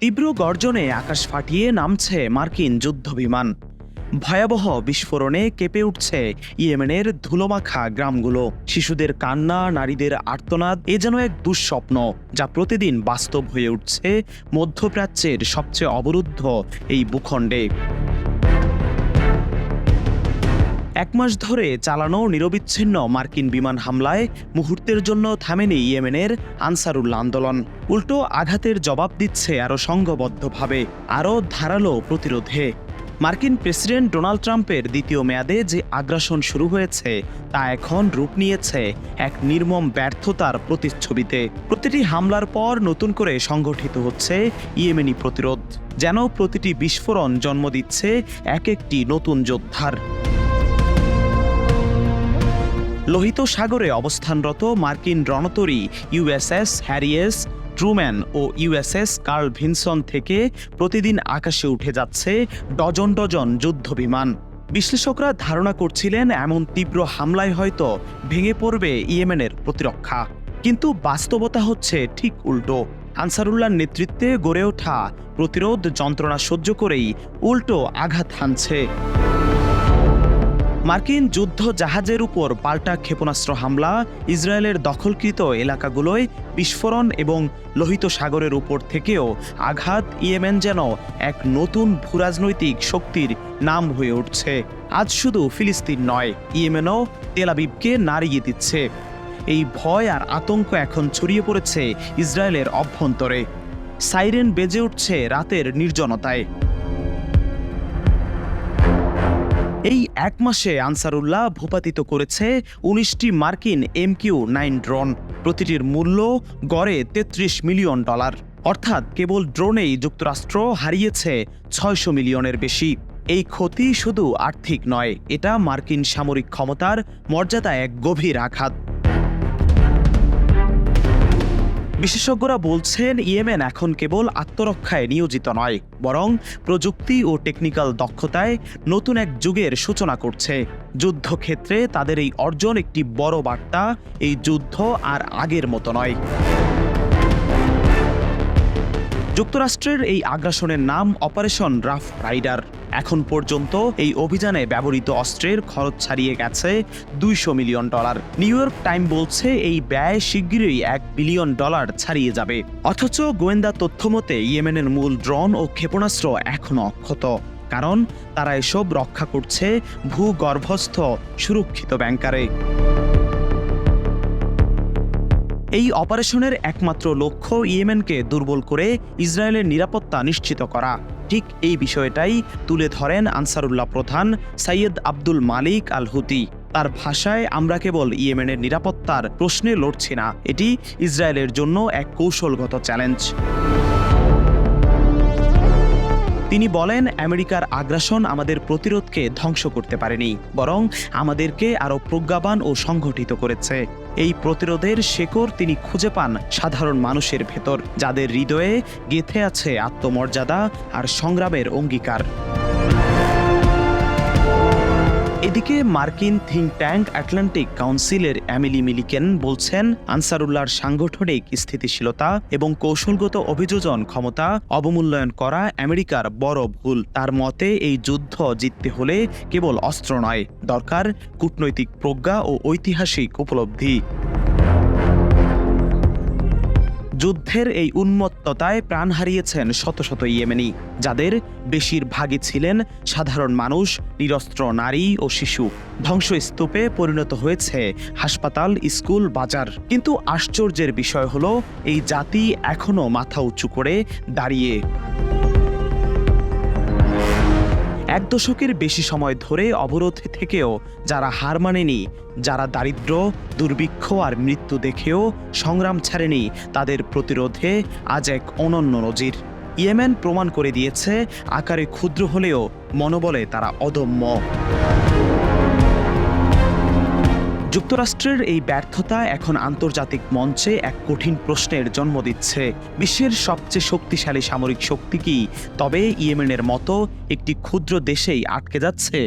তীব্র গর্জনে আকাশ ফাটিয়ে নামছে মার্কিন যুদ্ধবিমান। ভয়াবহ বিস্ফোরণে কেঁপে উঠছে ইয়েমেনের ধুলোমাখা গ্রামগুলো। শিশুদের কান্না, নারীদের আর্তনাদ, এ যেন এক দুঃস্বপ্ন যা প্রতিদিন বাস্তব হয়ে উঠছে মধ্যপ্রাচ্যের সবচেয়ে অবরুদ্ধ এই ভূখণ্ডে। এক মাস ধরে চালানো নিরবিচ্ছিন্ন মার্কিন বিমান হামলায় মুহূর্তের জন্য থামেনি ইয়েমেনের আনসারুল্লাহ আন্দোলন। উল্টো আঘাতের জবাব দিচ্ছে আরও সংঘবদ্ধভাবে, আরও ধারালো প্রতিরোধে। মার্কিন প্রেসিডেন্ট ডোনাল্ড ট্রাম্পের দ্বিতীয় মেয়াদে যে আগ্রাসন শুরু হয়েছে, তা এখন রূপ নিয়েছে এক নির্মম ব্যর্থতার প্রতিচ্ছবিতে। প্রতিটি হামলার পর নতুন করে সংগঠিত হচ্ছে ইয়েমেনি প্রতিরোধ, যেন প্রতিটি বিস্ফোরণ জন্ম দিচ্ছে এক একটি নতুন যোদ্ধার। লোহিত সাগরে অবস্থানরত মার্কিন রণতরী ইউএসএস হ্যারিয়েস ট্রুম্যান ও ইউএসএস কার্ল ভিনসন থেকে প্রতিদিন আকাশে উঠে যাচ্ছে ডজন ডজন যুদ্ধবিমান। বিশ্লেষকরা ধারণা করছিলেন এমন তীব্র হামলায় হয়তো ভেঙে পড়বে ইয়েমেনের প্রতিরক্ষা। কিন্তু বাস্তবতা হচ্ছে ঠিক উল্টো। আনসারুল্লাহর নেতৃত্বে গড়ে ওঠা প্রতিরোধ যন্ত্রণা সহ্য করেই উল্টো আঘাত হানছে। মার্কিন যুদ্ধ জাহাজের উপর পাল্টা ক্ষেপণাস্ত্র হামলা, ইসরায়েলের দখলকৃত এলাকাগুলোয় বিস্ফোরণ এবং লোহিত সাগরের উপর থেকেও আঘাত, ইয়েমেন যেন এক নতুন ভূরাজনৈতিক শক্তির নাম হয়ে উঠছে। আজ শুধু ফিলিস্তিন নয়, ইয়েমেনও তেলাবিবকে নাড়িয়ে দিচ্ছে। এই ভয় আর আতঙ্ক এখন ছড়িয়ে পড়েছে ইসরায়েলের অভ্যন্তরে। সাইরেন বেজে উঠছে রাতের নির্জনতায়। এই এক মাসে আনসারুল্লাহ ভূপাতিত করেছে উনিশটি মার্কিন এমকিউ নাইন ড্রোন। প্রতিটির মূল্য গড়ে তেত্রিশ মিলিয়ন ডলার। অর্থাৎ কেবল ড্রোনেই যুক্তরাষ্ট্র হারিয়েছে ছয়শো মিলিয়নের বেশি। এই ক্ষতি শুধু আর্থিক নয়, এটা মার্কিন সামরিক ক্ষমতার মর্যাদা এক গভীর আঘাত। বিশেষজ্ঞরা বলছেন, ইয়েমেন এখন কেবল আত্মরক্ষায় নিয়োজিত নয়, বরং প্রযুক্তি ও টেকনিক্যাল দক্ষতায় নতুন এক যুগের সূচনা করছে। যুদ্ধক্ষেত্রে তাদের এই অর্জন একটি বড় বার্তা, এই যুদ্ধ আর আগের মতো নয়। যুক্তরাষ্ট্রের এই আগ্রাসনের নাম অপারেশন রাফ রাইডার। এখন পর্যন্ত এই অভিযানে ব্যবহৃত অস্ত্রের খরচ ছাড়িয়ে গেছে দুইশো million dollar. New York Time বলছে এই ব্যয় শিগগিরই এক বিলিয়ন ডলার ছাড়িয়ে যাবে। অথচ গোয়েন্দা তথ্যমতে ইয়েমেনের মূল ড্রোন ও ক্ষেপণাস্ত্র এখনও অক্ষত। কারণ তারা এসব রক্ষা করছে ভূগর্ভস্থ, সুরক্ষিত ব্যাংকারে। এই অপারেশনের একমাত্র লক্ষ্য ইয়েমেনকে দুর্বল করে ইসরায়েলের নিরাপত্তা নিশ্চিত করা। ঠিক এই বিষয়টাই তুলে ধরেন আনসারুল্লাহ প্রধান সাইয়দ আব্দুল মালিক আল হুতি তার ভাষায় আমরা কেবল ইয়েমেনের নিরাপত্তার প্রশ্নে লড়ছি না, এটি ইসরায়েলের জন্য এক কৌশলগত চ্যালেঞ্জ তিনি বলেন, আমেরিকার আগ্রাসন আমাদের প্রতিরোধকে ধ্বংস করতে পারেনি, বরং আমাদেরকে আরও প্রজ্ঞাবান ও সংগঠিত করেছে। এই প্রতিরোধের শেকড় তিনি খুঁজে পান সাধারণ মানুষের ভেতর, যাদের হৃদয়ে গেথে আছে আত্মমর্যাদা আর সংগ্রামের অঙ্গীকার। এদিকে মার্কিন থিঙ্ক ট্যাঙ্ক আটলান্টিক কাউন্সিলের অ্যামিলি মিলিকেন বলছেন, আনসারুল্লাহর সাংগঠনিক স্থিতিশীলতা এবং কৌশলগত অভিযোজন ক্ষমতা অবমূল্যায়ন করা আমেরিকার বড় ভুল। তার মতে, এই যুদ্ধ জিততে হলে কেবল অস্ত্র নয়, দরকার কূটনৈতিক প্রজ্ঞা ও ঐতিহাসিক উপলব্ধি। যুদ্ধের এই উন্মত্ততায় প্রাণ হারিয়েছেন শত শত ইয়েমেনি, যাদের বেশিরভাগই ছিলেন সাধারণ মানুষ, নিরস্ত্র নারী ও শিশু। ধ্বংসস্তূপে পরিণত হয়েছে হাসপাতাল, স্কুল, বাজার। কিন্তু আশ্চর্যের বিষয় হলো, এই জাতি এখনও মাথা উঁচু করে দাঁড়িয়ে এক দশকের বেশি সময় ধরে অবরোধ থেকেও যারা হার মানেনি, যারা দারিদ্র, দুর্ভিক্ষ আর মৃত্যু দেখেও সংগ্রাম ছাড়েনি, তাদের প্রতিরোধে আজ এক অনন্য নজির। ইয়েমেন প্রমাণ করে দিয়েছে, আকারে ক্ষুদ্র হলেও মনোবলে তারা অদম্য। যুক্তরাষ্ট্রের এই ব্যর্থতা এখন আন্তর্জাতিক মঞ্চে এক কঠিন প্রশ্নের জন্ম দিচ্ছে। বিশ্বের সবচেয়ে শক্তিশালী সামরিক শক্তি কি? তবে ইয়েমেনের মতো একটি ক্ষুদ্র দেশেই আটকে যাচ্ছে।